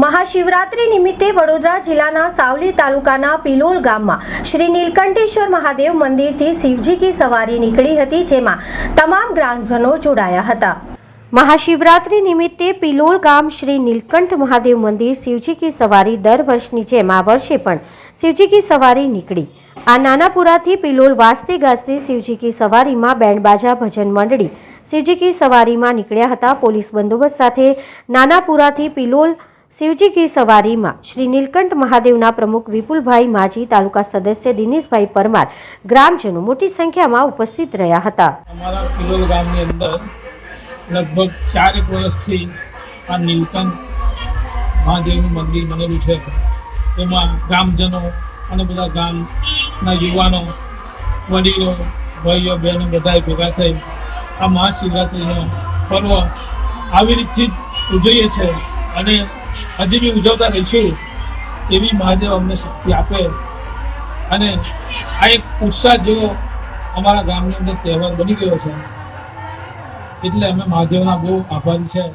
મહાશિવરાત્રિ નિમિત્તે વડોદરા જિલ્લાના સાવલી તાલુકાના પિલોલ ગામમાં શ્રી નીલકંઠેશ્વર મહાદેવ મંદિરથી શિવજી કી સવારી નીકળી હતી, જેમાં તમામ ગ્રામજનો જોડાયા હતા. મહાશિવરાત્રિ નિમિત્તે પિલોલ ગામ શ્રી નીલકંઠ મહાદેવ મંદિર શિવજી કી સવારી દર વર્ષની જેમ આ વર્ષે પણ શિવજી કી સવારી નીકળી. આ નાનાપુરાથી પિલોલ વાજતે ગાજતે શિવજી કી સવારીમાં બેન્ડબાજા ભજન મંડળી શિવજી કી સવારીમાં નીકળ્યા હતા. પોલીસ બંદોબસ્ત સાથે નાનાપુરાથી પિલોલ શિવજી કી સવારીમાં શ્રી નીલકંઠ મહાદેવના પ્રમુખ વિપુલભાઈ માજી, તાલુકા સદસ્ય દિનેશભાઈ પરમાર ગ્રામજનો મોટી સંખ્યામાં ઉપસ્થિત રહ્યા હતા. અમારા પિલોલ ગામની અંદર લગભગ ચારેક વર્ષથી આ નીલકંઠ મહાદેવનું મંદિર બનેલું છે. તેમાં ગ્રામજનો અને બધા ગામના યુવાનો, વડીલો, ભાઈઓ, બહેનો બધાએ ભેગા થઈ આ મહાશિવરાત્રિનો પર્વ આવી રીતથી ઉજવીએ છીએ અને હજી બી ઉજવતા રહીશું એવી મહાદેવ અમને શક્તિ આપે. અને આ એક ઉત્સાહ જેવો અમારા ગામની અંદર તહેવાર બની ગયો છે. એટલે અમે મહાદેવના બહુ આભારી છે.